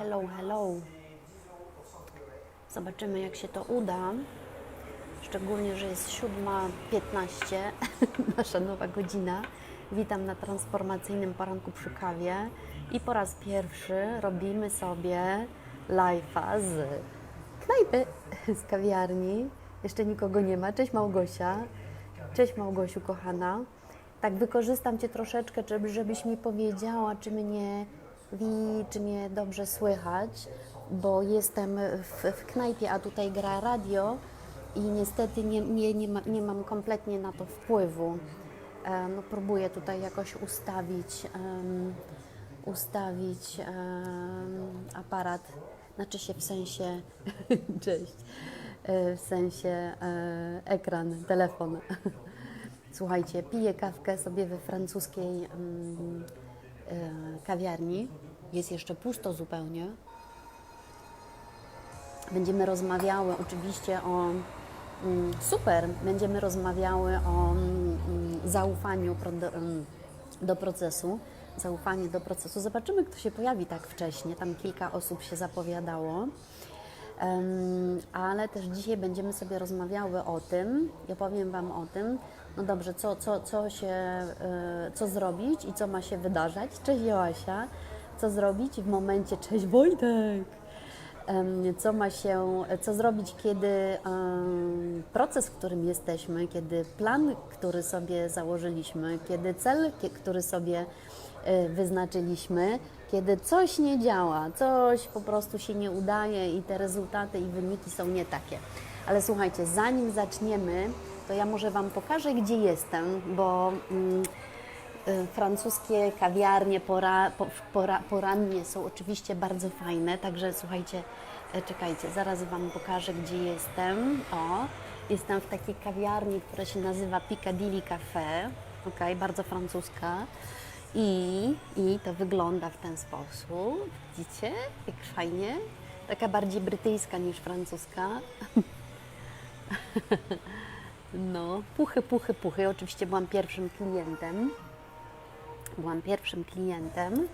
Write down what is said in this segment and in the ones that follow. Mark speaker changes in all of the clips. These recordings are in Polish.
Speaker 1: Hello, hello. Zobaczymy, jak się to uda. Szczególnie, że jest 7.15, nasza nowa godzina. Witam na transformacyjnym poranku przy kawie. I po raz pierwszy robimy sobie live'a z knajpy, z kawiarni. Jeszcze nikogo nie ma. Cześć Małgosia. Cześć Małgosiu, kochana. Tak wykorzystam Cię troszeczkę, żeby, żebyś mi powiedziała, czy mnie wi, czy mnie dobrze słychać, bo jestem w, w knajpie, a tutaj gra radio i niestety nie, nie, nie, ma, nie mam kompletnie na to wpływu. E, no, próbuję tutaj jakoś ustawić, em, ustawić em, aparat, znaczy się w sensie, cześć, E, w sensie e, ekran, telefon. Słuchajcie, piję kawkę sobie we francuskiej e, kawiarni. Jest jeszcze pusto zupełnie. Będziemy rozmawiały oczywiście o mm, super, będziemy rozmawiały o mm, zaufaniu mm, do procesu. Zaufanie do procesu. Zobaczymy, kto się pojawi tak wcześnie. Tam kilka osób się zapowiadało. Ale też dzisiaj będziemy sobie rozmawiały o tym, ja powiem Wam o tym, no dobrze, co, co, co się, y, co zrobić i co ma się wydarzać. Cześć Joasia, co zrobić w momencie, cześć Wojtek, co ma się, co zrobić, kiedy proces, w którym jesteśmy, kiedy plan, który sobie założyliśmy, kiedy cel, który sobie y, wyznaczyliśmy, kiedy coś nie działa, coś po prostu się nie udaje i te rezultaty i wyniki są nie takie. Ale słuchajcie, zanim zaczniemy, to ja może Wam pokażę, gdzie jestem, bo mm, y, francuskie kawiarnie pora, po, pora, porannie są oczywiście bardzo fajne, także słuchajcie, e, czekajcie, zaraz Wam pokażę, gdzie jestem. O, jestem w takiej kawiarni, która się nazywa Piccadilly Café, ok, bardzo francuska. I, I to wygląda w ten sposób. Widzicie? Jak fajnie. Taka bardziej brytyjska niż francuska. No, puchy, puchy, puchy. Oczywiście byłam pierwszym klientem. Byłam pierwszym klientem.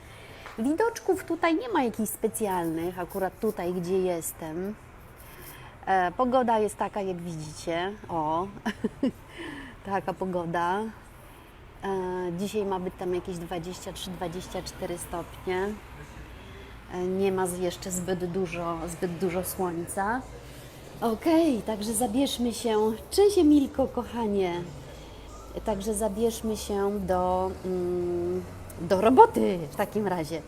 Speaker 1: Widoczków tutaj nie ma jakichś specjalnych, akurat tutaj, gdzie jestem. E, pogoda jest taka, jak widzicie. O, taka pogoda. Dzisiaj ma być tam jakieś 23-24 stopnie. E, nie ma jeszcze zbyt dużo, zbyt dużo słońca. Okej, także zabierzmy się. Cześć Emilko, kochanie. Także zabierzmy się do, mm, do roboty w takim razie.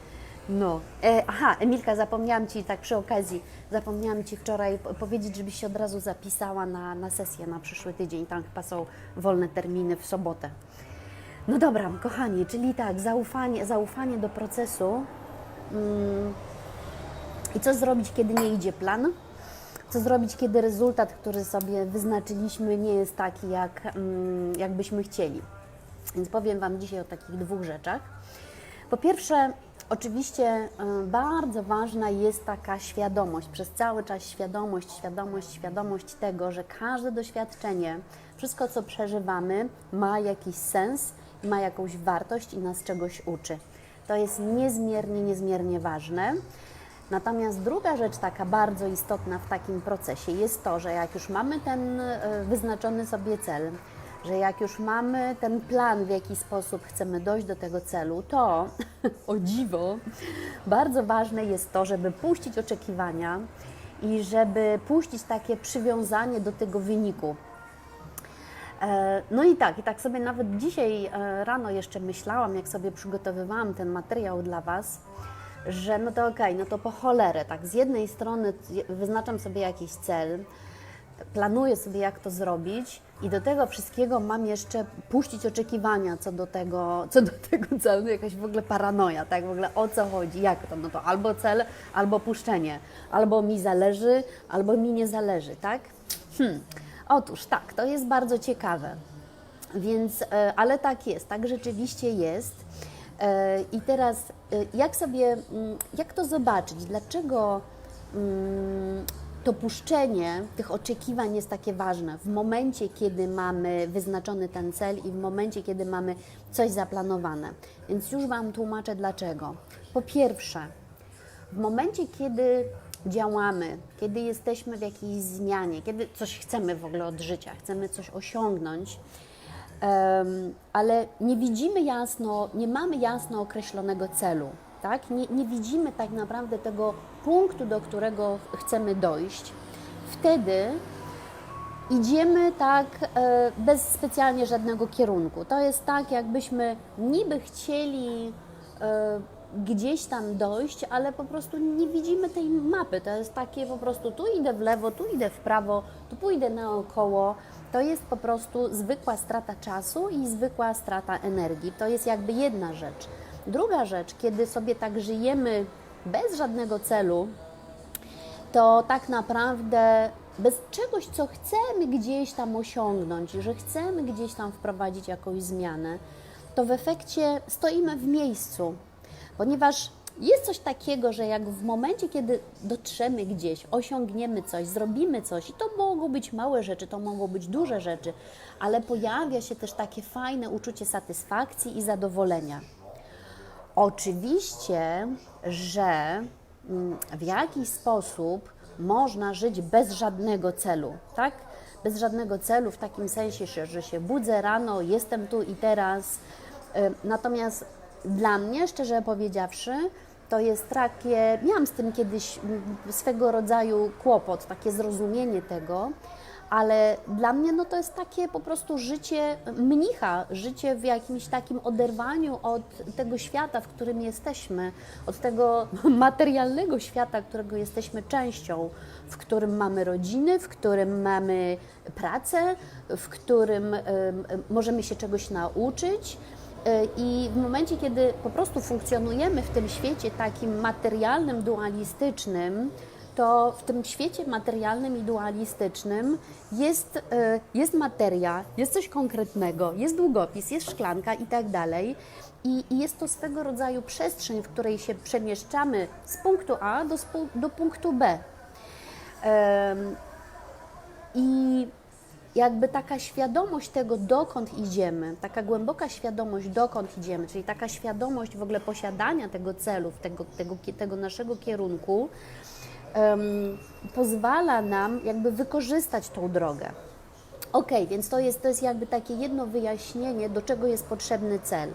Speaker 1: No, e, aha, Emilka, zapomniałam Ci tak przy okazji, zapomniałam Ci wczoraj po- powiedzieć, żebyś się od razu zapisała na, na sesję na przyszły tydzień. Tam chyba są wolne terminy w sobotę. No dobra, kochani, czyli tak, zaufanie, zaufanie do procesu. Mm, I co zrobić, kiedy nie idzie plan? Co zrobić, kiedy rezultat, który sobie wyznaczyliśmy, nie jest taki, jak, mm, jak byśmy chcieli? Więc powiem Wam dzisiaj o takich dwóch rzeczach. Po pierwsze, oczywiście y, bardzo ważna jest taka świadomość, przez cały czas świadomość, świadomość, świadomość tego, że każde doświadczenie, wszystko co przeżywamy, ma jakiś sens, ma jakąś wartość i nas czegoś uczy. To jest niezmiernie, niezmiernie ważne. Natomiast druga rzecz taka bardzo istotna w takim procesie jest to, że jak już mamy ten e, wyznaczony sobie cel, że jak już mamy ten plan, w jaki sposób chcemy dojść do tego celu, to o dziwo, bardzo ważne jest to, żeby puścić oczekiwania i żeby puścić takie przywiązanie do tego wyniku. E, No i tak, i tak sobie nawet dzisiaj e, rano jeszcze myślałam, jak sobie przygotowywałam ten materiał dla Was, że no to okej, no to po cholerę, tak, z jednej strony wyznaczam sobie jakiś cel, planuję sobie, jak to zrobić i do tego wszystkiego mam jeszcze puścić oczekiwania co do tego, co do tego celu, jakaś w ogóle paranoja, tak, w ogóle o co chodzi, jak to, no to albo cel, albo puszczenie, albo mi zależy, albo mi nie zależy, tak? Hmm. Otóż tak, to jest bardzo ciekawe. Więc, e, ale tak jest, tak rzeczywiście jest. E, I teraz, e, jak sobie, mm, jak to zobaczyć? Dlaczego mm, to puszczenie tych oczekiwań jest takie ważne w momencie, kiedy mamy wyznaczony ten cel i w momencie, kiedy mamy coś zaplanowane? Więc już Wam tłumaczę dlaczego. Po pierwsze, W momencie, kiedy działamy, kiedy jesteśmy w jakiejś zmianie, kiedy coś chcemy w ogóle od życia, chcemy coś osiągnąć, em, ale nie widzimy jasno, nie mamy jasno określonego celu, tak? Nie, nie widzimy tak naprawdę tego punktu, do którego chcemy dojść, wtedy idziemy tak e, bez specjalnie żadnego kierunku. To jest tak, jakbyśmy niby chcieli e, gdzieś tam dojść, ale po prostu nie widzimy tej mapy. To jest takie po prostu tu idę w lewo, tu idę w prawo, tu pójdę naokoło. To jest po prostu zwykła strata czasu i zwykła strata energii. To jest jakby jedna rzecz. Druga rzecz, kiedy sobie tak żyjemy bez żadnego celu, to tak naprawdę bez czegoś, co chcemy gdzieś tam osiągnąć, że chcemy gdzieś tam wprowadzić jakąś zmianę, to w efekcie stoimy w miejscu, ponieważ jest coś takiego, że jak w momencie, kiedy dotrzemy gdzieś, osiągniemy coś, zrobimy coś, i to mogą być małe rzeczy, to mogą być duże rzeczy, ale pojawia się też takie fajne uczucie satysfakcji i zadowolenia. Oczywiście, że mm, w jakiś sposób można żyć bez żadnego celu, tak? Bez żadnego celu, w takim sensie, że- się budzę rano, jestem tu i teraz. Natomiast dla mnie, szczerze powiedziawszy, to jest takie, miałam z tym kiedyś swego rodzaju kłopot, takie zrozumienie tego, ale dla mnie no to jest takie po prostu życie mnicha, życie w jakimś takim oderwaniu od tego świata, w którym jesteśmy, od tego materialnego świata, którego jesteśmy częścią, w którym mamy rodziny, w którym mamy pracę, w którym em, możemy się czegoś nauczyć. E, I w momencie, kiedy po prostu funkcjonujemy w tym świecie takim materialnym, dualistycznym, to w tym świecie materialnym i dualistycznym jest, e, jest materia, jest coś konkretnego, jest długopis, jest szklanka i tak dalej. I, jest to swego rodzaju przestrzeń, w której się przemieszczamy z punktu A do, do punktu B. I jakby taka świadomość tego, dokąd idziemy, taka głęboka świadomość, dokąd idziemy, czyli taka świadomość w ogóle posiadania tego celu, tego, tego, tego naszego kierunku, em, pozwala nam jakby wykorzystać tą drogę. Ok, więc to jest, to jest jakby takie jedno wyjaśnienie, do czego jest potrzebny cel.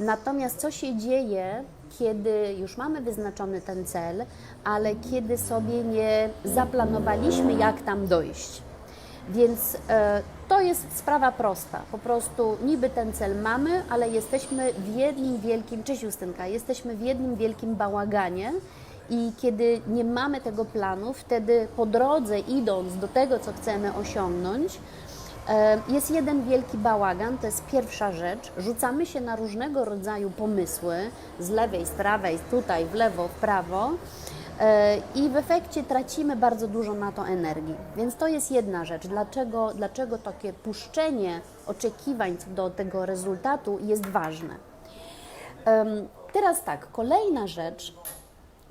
Speaker 1: Natomiast co się dzieje, kiedy już mamy wyznaczony ten cel, ale kiedy sobie nie zaplanowaliśmy, jak tam dojść? Więc e, to jest sprawa prosta. Po prostu niby ten cel mamy, ale jesteśmy w jednym wielkim, cześć Justynka, jesteśmy w jednym wielkim bałaganie i kiedy nie mamy tego planu, wtedy po drodze idąc do tego, co chcemy osiągnąć, e, jest jeden wielki bałagan, to jest pierwsza rzecz. Rzucamy się na różnego rodzaju pomysły z lewej, z prawej, tutaj, w lewo, w prawo. I w efekcie tracimy bardzo dużo na to energii. Więc to jest jedna rzecz. Dlaczego, dlaczego takie puszczenie oczekiwań do tego rezultatu jest ważne? Teraz tak, kolejna rzecz,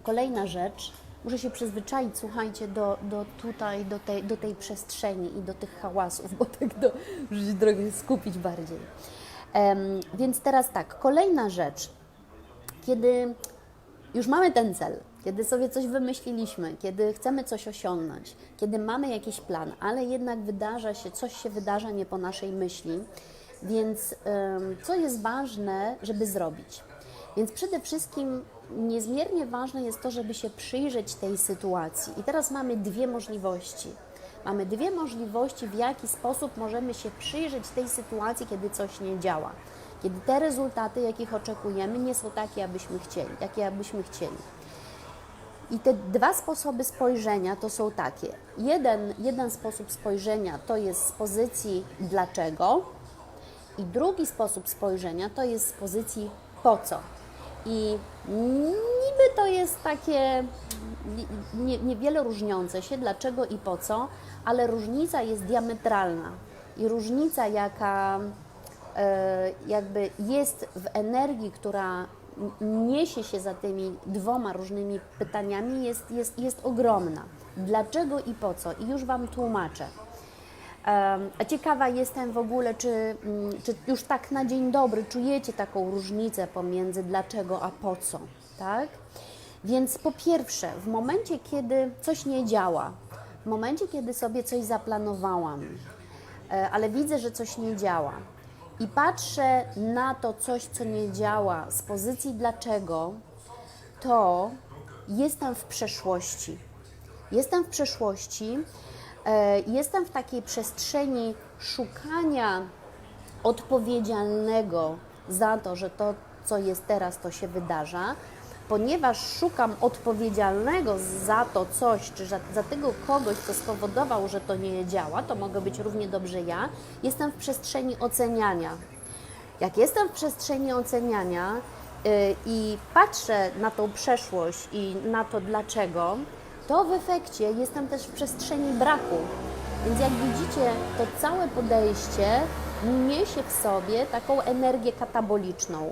Speaker 1: kolejna rzecz, muszę się przyzwyczaić, słuchajcie, do, do tutaj, do tej, do tej przestrzeni i do tych hałasów, bo tak do, muszę się trochę skupić bardziej. Więc teraz tak, kolejna rzecz, kiedy już mamy ten cel, kiedy sobie coś wymyśliliśmy, kiedy chcemy coś osiągnąć, kiedy mamy jakiś plan, ale jednak wydarza się, coś się wydarza nie po naszej myśli, więc co jest ważne, żeby zrobić? Więc przede wszystkim niezmiernie ważne jest to, żeby się przyjrzeć tej sytuacji. I teraz mamy dwie możliwości. Mamy dwie możliwości, w jaki sposób możemy się przyjrzeć tej sytuacji, kiedy coś nie działa. Kiedy te rezultaty, jakich oczekujemy, nie są takie, abyśmy chcieli, jakie abyśmy chcieli. I te dwa sposoby spojrzenia to są takie. Jeden, jeden sposób spojrzenia to jest z pozycji dlaczego, i drugi sposób spojrzenia to jest z pozycji po co. I niby to jest takie nie- niewiele różniące się, dlaczego i po co, ale różnica jest diametralna. I różnica, jaka e, jakby jest w energii, która niesie się za tymi dwoma różnymi pytaniami, jest, jest, jest ogromna. Dlaczego i po co? I już Wam tłumaczę. Ciekawa jestem w ogóle, czy, mm, czy już tak na dzień dobry czujecie taką różnicę pomiędzy dlaczego a po co, tak? Więc po pierwsze, w momencie, kiedy coś nie działa, w momencie, kiedy sobie coś zaplanowałam, e, ale widzę, że coś nie działa i patrzę na to coś, co nie działa. Z pozycji dlaczego, to jestem w przeszłości. Jestem w przeszłości, e, jestem w takiej przestrzeni szukania odpowiedzialnego za to, że to, co jest teraz, to się wydarza, ponieważ szukam odpowiedzialnego za to coś, czy za, za tego kogoś, kto spowodował, że to nie działa, to mogę być równie dobrze ja, jestem w przestrzeni oceniania. Jak jestem w przestrzeni oceniania y, i patrzę na tą przeszłość i na to dlaczego, to w efekcie jestem też w przestrzeni braku. Więc jak widzicie, to całe podejście niesie w sobie taką energię kataboliczną.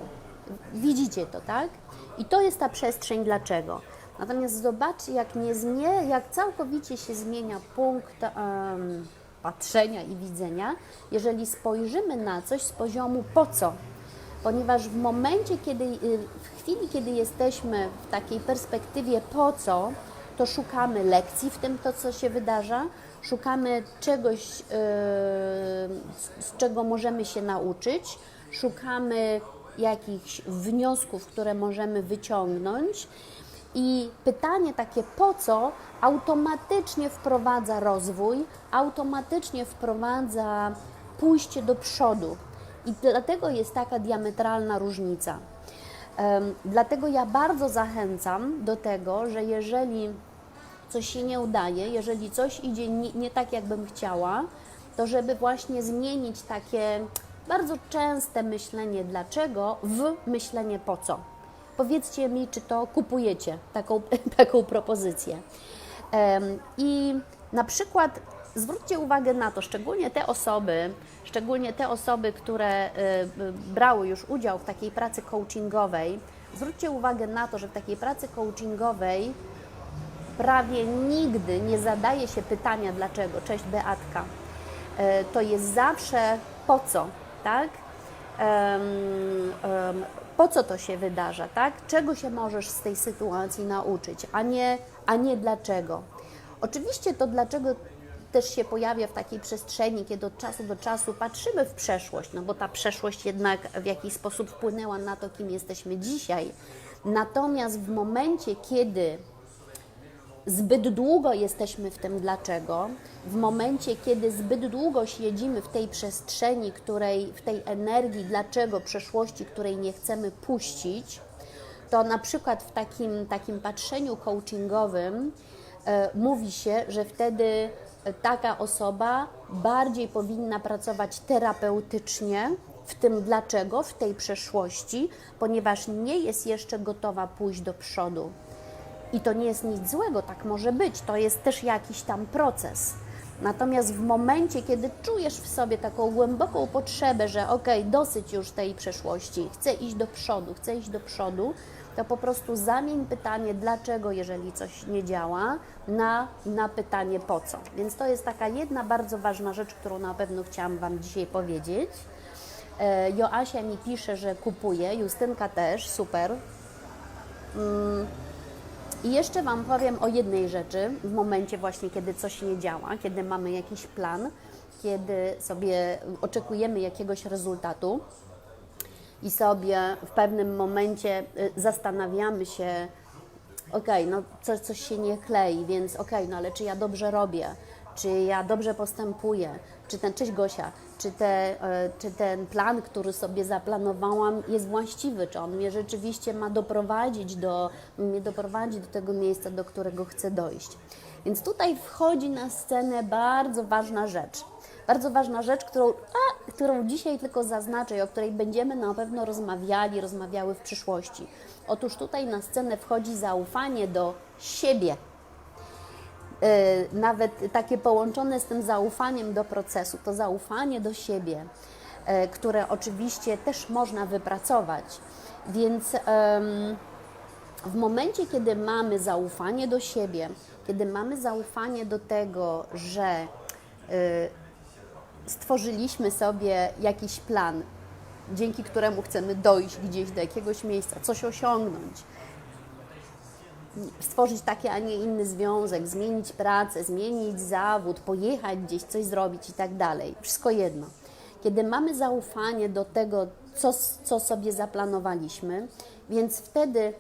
Speaker 1: Widzicie to, tak? I to jest ta przestrzeń dlaczego. Natomiast zobaczcie, jak, nie zmie, jak całkowicie się zmienia punkt em, patrzenia i widzenia, jeżeli spojrzymy na coś z poziomu po co. Ponieważ w momencie, kiedy, y, w chwili, kiedy jesteśmy w takiej perspektywie po co, to szukamy lekcji w tym, to co się wydarza, szukamy czegoś, yy, z, z czego możemy się nauczyć, szukamy jakichś wniosków, które możemy wyciągnąć. I pytanie takie po co automatycznie wprowadza rozwój, automatycznie wprowadza pójście do przodu. I dlatego jest taka diametralna różnica. Dlatego ja bardzo zachęcam do tego, że jeżeli coś się nie udaje, jeżeli coś idzie nie, nie tak, jakbym chciała, to żeby właśnie zmienić takie bardzo częste myślenie dlaczego w myślenie po co. Powiedzcie mi, czy to kupujecie taką, taką propozycję. I na przykład zwróćcie uwagę na to, szczególnie te osoby, szczególnie te osoby, które y, brały już udział w takiej pracy coachingowej, zwróćcie uwagę na to, że w takiej pracy coachingowej prawie nigdy nie zadaje się pytania dlaczego. Cześć Beatka. E, To jest zawsze po co, tak? Po co to się wydarza, tak? Czego się możesz z tej sytuacji nauczyć, a nie, a nie dlaczego. Oczywiście to dlaczego też się pojawia w takiej przestrzeni, kiedy od czasu do czasu patrzymy w przeszłość, no bo ta przeszłość jednak w jakiś sposób wpłynęła na to, kim jesteśmy dzisiaj. Natomiast w momencie, kiedy zbyt długo jesteśmy w tym dlaczego, w momencie, kiedy zbyt długo siedzimy w tej przestrzeni, której, w tej energii dlaczego przeszłości, której nie chcemy puścić, to na przykład w takim, takim patrzeniu coachingowym e, mówi się, że wtedy taka osoba bardziej powinna pracować terapeutycznie w tym dlaczego, w tej przeszłości, ponieważ nie jest jeszcze gotowa pójść do przodu. I to nie jest nic złego, tak może być, to jest też jakiś tam proces. Natomiast w momencie, kiedy czujesz w sobie taką głęboką potrzebę, że okej, dosyć już tej przeszłości, chcę iść do przodu, chcę iść do przodu, to po prostu zamień pytanie dlaczego, jeżeli coś nie działa, na, na pytanie po co. Więc to jest taka jedna bardzo ważna rzecz, którą na pewno chciałam Wam dzisiaj powiedzieć. E, Joasia mi pisze, że kupuje, Justynka też, super. I jeszcze Wam powiem o jednej rzeczy w momencie właśnie, kiedy coś nie działa, kiedy mamy jakiś plan, kiedy sobie oczekujemy jakiegoś rezultatu i sobie w pewnym momencie y, zastanawiamy się, okej, no coś, coś się nie klei, więc okej, no ale czy ja dobrze robię, czy ja dobrze postępuję, czy ten, cześć Gosia, czy, te, e, czy ten plan, który sobie zaplanowałam jest właściwy, czy on mnie rzeczywiście ma doprowadzić do, mnie doprowadzi do tego miejsca, do którego chcę dojść. Więc tutaj wchodzi na scenę bardzo ważna rzecz. Bardzo ważna rzecz, którą, a, którą dzisiaj tylko zaznaczę i o której będziemy na pewno rozmawiali, rozmawiały w przyszłości. Otóż tutaj na scenę wchodzi zaufanie do siebie, nawet takie połączone z tym zaufaniem do procesu, to zaufanie do siebie, y, które oczywiście też można wypracować. Więc w momencie, kiedy mamy zaufanie do siebie, kiedy mamy zaufanie do tego, że y, stworzyliśmy sobie jakiś plan, dzięki któremu chcemy dojść gdzieś do jakiegoś miejsca, coś osiągnąć, stworzyć taki, a nie inny związek, zmienić pracę, zmienić zawód, pojechać gdzieś, coś zrobić i tak dalej. Wszystko jedno. Kiedy mamy zaufanie do tego, co, co sobie zaplanowaliśmy, więc wtedy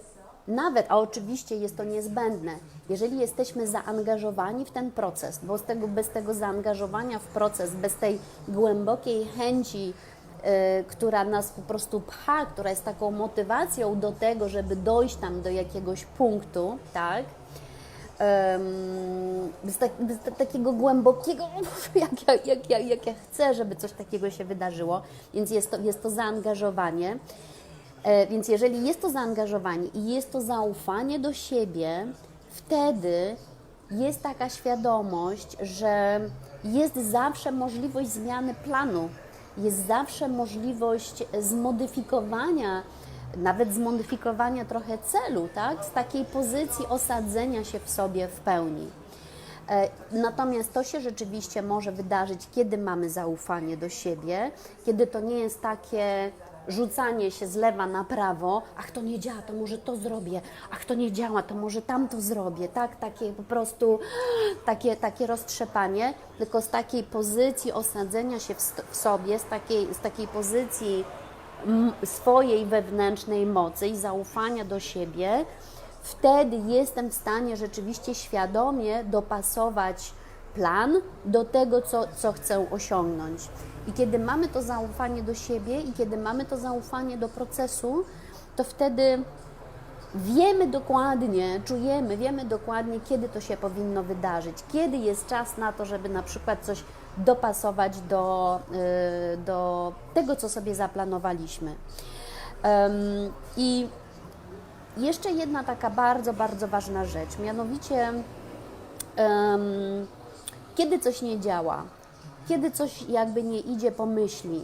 Speaker 1: nawet, a oczywiście jest to niezbędne, jeżeli jesteśmy zaangażowani w ten proces, bo z tego, bez tego zaangażowania w proces, bez tej głębokiej chęci, która nas po prostu pcha, która jest taką motywacją do tego, żeby dojść tam do jakiegoś punktu, tak? Bez, tak, bez ta- takiego głębokiego, jak, ja- jak, jak, jak ja chcę, żeby coś takiego się wydarzyło, więc jest to, jest to zaangażowanie. E, Więc jeżeli jest to zaangażowanie i jest to zaufanie do siebie, wtedy jest taka świadomość, że jest zawsze możliwość zmiany planu, jest zawsze możliwość zmodyfikowania, nawet zmodyfikowania trochę celu, tak? Z takiej pozycji osadzenia się w sobie w pełni. E, Natomiast to się rzeczywiście może wydarzyć, kiedy mamy zaufanie do siebie, kiedy to nie jest takie rzucanie się z lewa na prawo, ach to nie działa, to może to zrobię, ach to nie działa, to może tamto zrobię, tak? Takie po prostu takie, takie roztrzepanie, tylko z takiej pozycji osadzenia się w, w sobie, z takiej, z takiej pozycji m- swojej wewnętrznej mocy i zaufania do siebie, wtedy jestem w stanie rzeczywiście świadomie dopasować plan do tego, co, co chcę osiągnąć. I kiedy mamy to zaufanie do siebie i kiedy mamy to zaufanie do procesu, to wtedy wiemy dokładnie, czujemy, wiemy dokładnie, kiedy to się powinno wydarzyć, kiedy jest czas na to, żeby na przykład coś dopasować do, y, do tego, co sobie zaplanowaliśmy. I jeszcze jedna taka bardzo, bardzo ważna rzecz, mianowicie kiedy coś nie działa, kiedy coś jakby nie idzie po myśli,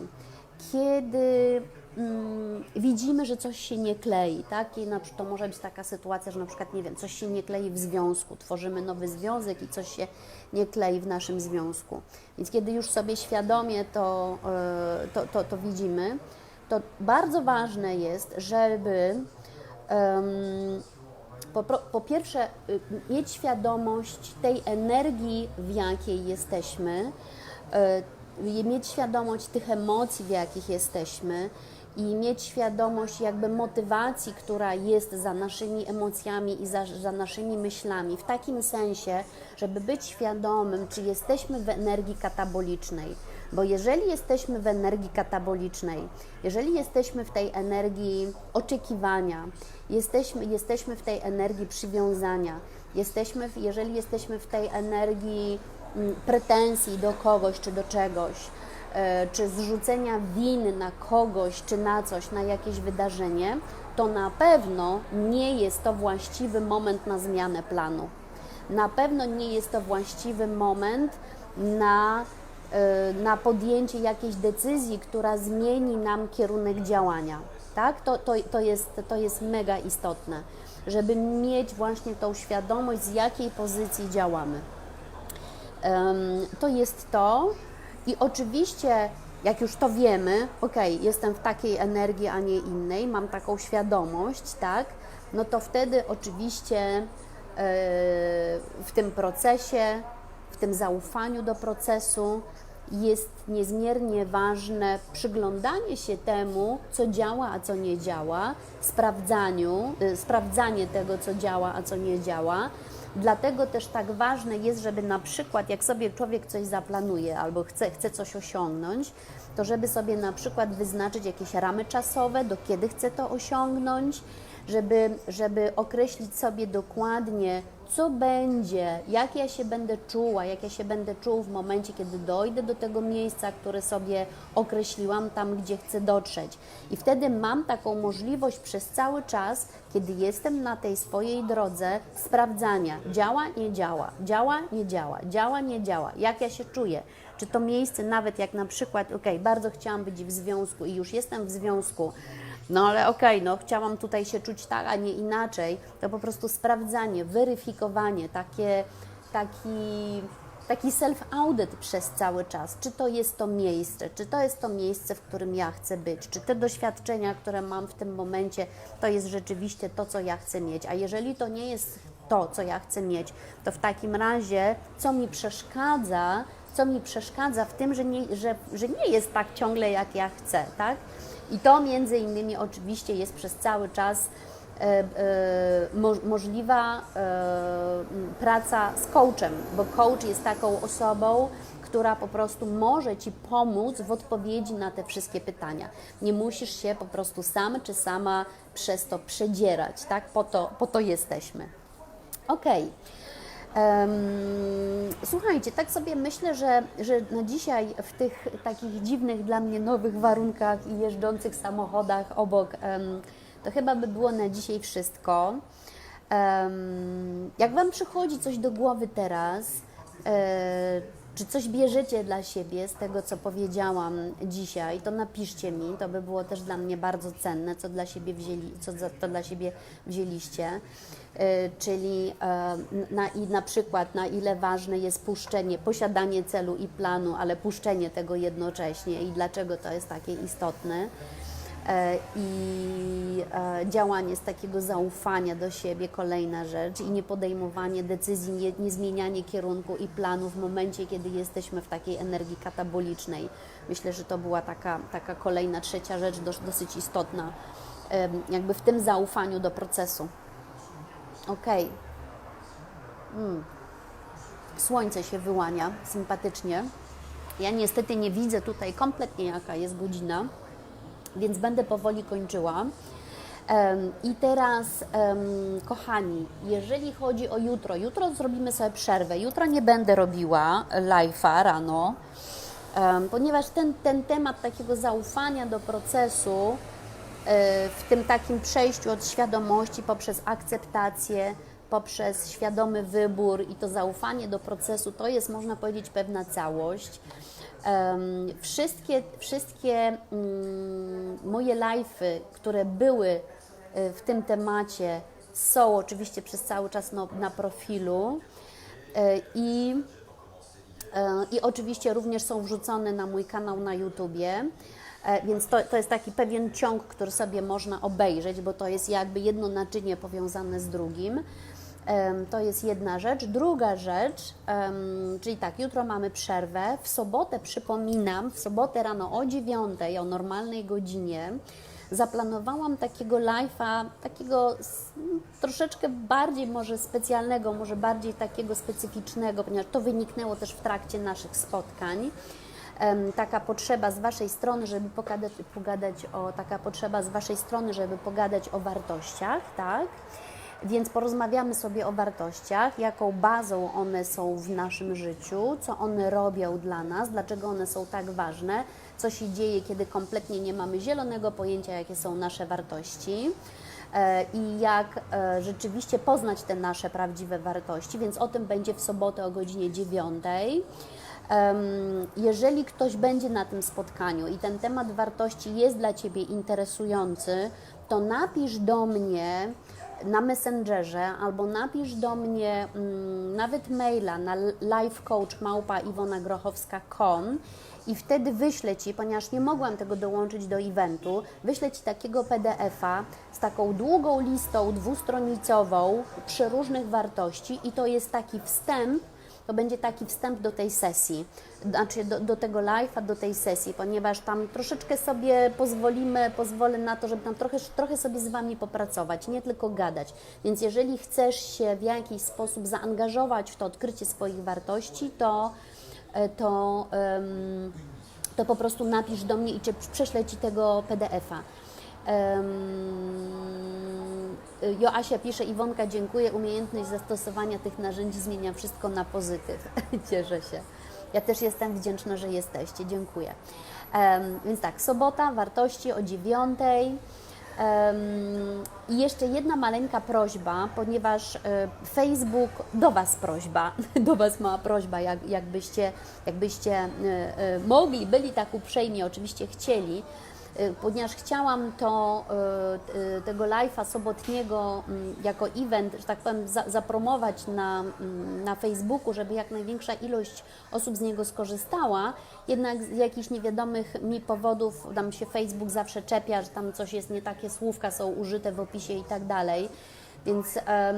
Speaker 1: kiedy mm, widzimy, że coś się nie klei, tak? I na to może być taka sytuacja, że na przykład, nie wiem, coś się nie klei w związku, tworzymy nowy związek i coś się nie klei w naszym związku. Więc kiedy już sobie świadomie to, e, to, to, to widzimy, to bardzo ważne jest, żeby em, po, po pierwsze, y, mieć świadomość tej energii, w jakiej jesteśmy, y, mieć świadomość tych emocji, w jakich jesteśmy i mieć świadomość jakby motywacji, która jest za naszymi emocjami i za, za naszymi myślami, w takim sensie, żeby być świadomym, czy jesteśmy w energii katabolicznej. Bo jeżeli jesteśmy w energii katabolicznej, jeżeli jesteśmy w tej energii oczekiwania, jesteśmy, jesteśmy w tej energii przywiązania, jesteśmy, w, jeżeli jesteśmy w tej energii mm, pretensji do kogoś czy do czegoś, e, czy zrzucenia winy na kogoś czy na coś, na jakieś wydarzenie, to na pewno nie jest to właściwy moment na zmianę planu. Na pewno nie jest to właściwy moment na, na podjęcie jakiejś decyzji, która zmieni nam kierunek działania. Tak? To, to, to, jest, to jest mega istotne, żeby mieć właśnie tą świadomość, z jakiej pozycji działamy. To jest to. I oczywiście, jak już to wiemy, ok, jestem w takiej energii, a nie innej, mam taką świadomość, tak, no to wtedy oczywiście e, w tym procesie, w tym zaufaniu do procesu jest niezmiernie ważne przyglądanie się temu, co działa, a co nie działa, sprawdzaniu, y, sprawdzanie tego, co działa, a co nie działa. Dlatego też tak ważne jest, żeby na przykład, jak sobie człowiek coś zaplanuje albo chce, chce coś osiągnąć, to żeby sobie na przykład wyznaczyć jakieś ramy czasowe, do kiedy chce to osiągnąć, żeby, żeby określić sobie dokładnie, co będzie, jak ja się będę czuła, jak ja się będę czuł w momencie, kiedy dojdę do tego miejsca, które sobie określiłam, tam gdzie chcę dotrzeć. I wtedy mam taką możliwość przez cały czas, kiedy jestem na tej swojej drodze, sprawdzania, działa, nie działa, działa, nie działa, działa, nie działa, jak ja się czuję. Czy to miejsce, nawet jak na przykład, ok, bardzo chciałam być w związku i już jestem w związku, no ale okej, no chciałam tutaj się czuć tak, a nie inaczej, to po prostu sprawdzanie, weryfikowanie, takie, taki taki self-audit przez cały czas. Czy to jest to miejsce, czy to jest to miejsce, w którym ja chcę być, czy te doświadczenia, które mam w tym momencie, to jest rzeczywiście to, co ja chcę mieć. A jeżeli to nie jest to, co ja chcę mieć, to w takim razie, co mi przeszkadza, co mi przeszkadza w tym, że nie, że, że nie jest tak ciągle, jak ja chcę, tak? I to między innymi oczywiście jest przez cały czas e, e, mo, możliwa e, praca z coachem, bo coach jest taką osobą, która po prostu może Ci pomóc w odpowiedzi na te wszystkie pytania. Nie musisz się po prostu sam czy sama przez to przedzierać, tak? Po to, po to jesteśmy. Okej. Em, słuchajcie, tak sobie myślę, że, że na dzisiaj w tych takich dziwnych dla mnie nowych warunkach i jeżdżących samochodach obok, to chyba by było na dzisiaj wszystko. Jak Wam przychodzi coś do głowy teraz, e, czy coś bierzecie dla siebie z tego, co powiedziałam dzisiaj, to napiszcie mi, to by było też dla mnie bardzo cenne, co dla siebie wzięli, co za, to dla siebie wzięliście. E, czyli e, na, i na przykład na ile ważne jest puszczenie, posiadanie celu i planu, ale puszczenie tego jednocześnie i dlaczego to jest takie istotne. E, I e, działanie z takiego zaufania do siebie, kolejna rzecz, i nie podejmowanie decyzji, nie, nie zmienianie kierunku i planu w momencie, kiedy jesteśmy w takiej energii katabolicznej. Myślę, że to była taka, taka kolejna, trzecia rzecz, dos- dosyć istotna, jakby w tym zaufaniu do procesu. Okej. Mm. Słońce się wyłania sympatycznie. Ja niestety nie widzę tutaj kompletnie jaka jest godzina, więc będę powoli kończyła. I teraz, kochani, jeżeli chodzi o jutro, jutro zrobimy sobie przerwę. Jutro nie będę robiła live'a rano, ponieważ ten, ten temat takiego zaufania do procesu, e, w tym takim przejściu od świadomości poprzez akceptację, poprzez świadomy wybór i to zaufanie do procesu, to jest, można powiedzieć, pewna całość. Wszystkie wszystkie mm, moje live'y, które były e, w tym temacie, są oczywiście przez cały czas no, na profilu e, i E, I oczywiście również są wrzucone na mój kanał na YouTubie. Więc to, to jest taki pewien ciąg, który sobie można obejrzeć, bo to jest jakby jedno naczynie powiązane z drugim. To jest jedna rzecz. Druga rzecz, czyli tak, jutro mamy przerwę. W sobotę przypominam, w sobotę rano o 9 o normalnej godzinie zaplanowałam takiego live'a, takiego troszeczkę bardziej może specjalnego, może bardziej takiego specyficznego, ponieważ to wyniknęło też w trakcie naszych spotkań. Taka potrzeba z Waszej strony, żeby pogadać, pogadać o, taka potrzeba z Waszej strony, żeby pogadać o wartościach, tak? Więc porozmawiamy sobie o wartościach, jaką bazą one są w naszym życiu, co one robią dla nas, dlaczego one są tak ważne, co się dzieje, kiedy kompletnie nie mamy zielonego pojęcia, jakie są nasze wartości e, i jak e, rzeczywiście poznać te nasze prawdziwe wartości, więc o tym będzie w sobotę o godzinie 9. Em, Jeżeli ktoś będzie na tym spotkaniu i ten temat wartości jest dla Ciebie interesujący, to napisz do mnie na Messengerze albo napisz do mnie mm, nawet maila na lifecoachmałpa.iwonagrochowska.com i wtedy wyślę Ci, ponieważ nie mogłam tego dołączyć do eventu, wyślę Ci takiego PDF-a z taką długą listą dwustronicową przeróżnych wartości i to jest taki wstęp, to będzie taki wstęp do tej sesji, znaczy do, do tego live'a, do tej sesji, ponieważ tam troszeczkę sobie pozwolimy, pozwolę na to, żeby tam trochę, trochę sobie z Wami popracować, nie tylko gadać. Więc jeżeli chcesz się w jakiś sposób zaangażować w to odkrycie swoich wartości, to, e, to, to po prostu napisz do mnie i prześlę Ci tego PDF-a. Em, Joasia pisze, Iwonka, dziękuję. Umiejętność zastosowania tych narzędzi zmienia wszystko na pozytyw. Cieszę się. Ja też jestem wdzięczna, że jesteście. Dziękuję. Em, więc tak, sobota, wartości o dziewiątej. I jeszcze jedna maleńka prośba, ponieważ e, Facebook, do Was prośba, do Was mała prośba, jak, jakbyście, jakbyście e, mogli, byli tak uprzejmi, oczywiście chcieli, y, ponieważ chciałam to, y, y, tego live'a sobotniego mm, jako event, że tak powiem, za, zapromować na, mm, na Facebooku, żeby jak największa ilość osób z niego skorzystała, jednak z jakichś niewiadomych mi powodów tam się Facebook zawsze czepia, że tam coś jest nie takie, słówka są użyte w opisie i tak dalej więc, e,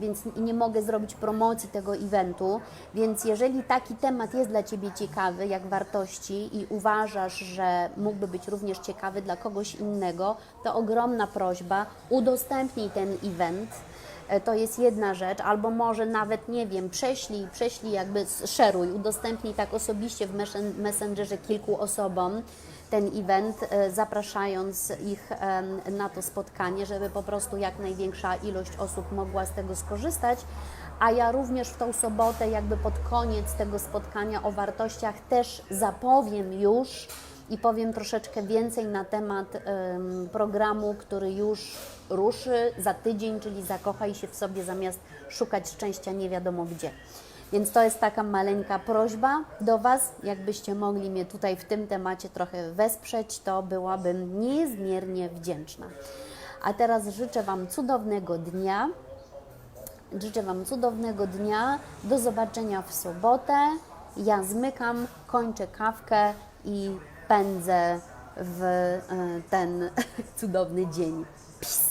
Speaker 1: więc nie mogę zrobić promocji tego eventu. Więc jeżeli taki temat jest dla Ciebie ciekawy, jak wartości i uważasz, że mógłby być również ciekawy dla kogoś innego, to ogromna prośba, udostępnij ten event. E, To jest jedna rzecz, albo może nawet, nie wiem, prześlij, prześlij jakby, szeruj, udostępnij tak osobiście w messen- Messengerze kilku osobom ten event, e, zapraszając ich na to spotkanie, żeby po prostu jak największa ilość osób mogła z tego skorzystać. A ja również w tą sobotę, jakby pod koniec tego spotkania o wartościach, też zapowiem już i powiem troszeczkę więcej na temat em, programu, który już ruszy za tydzień, czyli zakochaj się w sobie zamiast szukać szczęścia nie wiadomo gdzie. Więc to jest taka maleńka prośba do Was. Jakbyście mogli mnie tutaj w tym temacie trochę wesprzeć, to byłabym niezmiernie wdzięczna. A teraz życzę Wam cudownego dnia. Życzę Wam cudownego dnia. Do zobaczenia w sobotę. Ja zmykam, kończę kawkę i pędzę w e, ten cudowny dzień. Peace.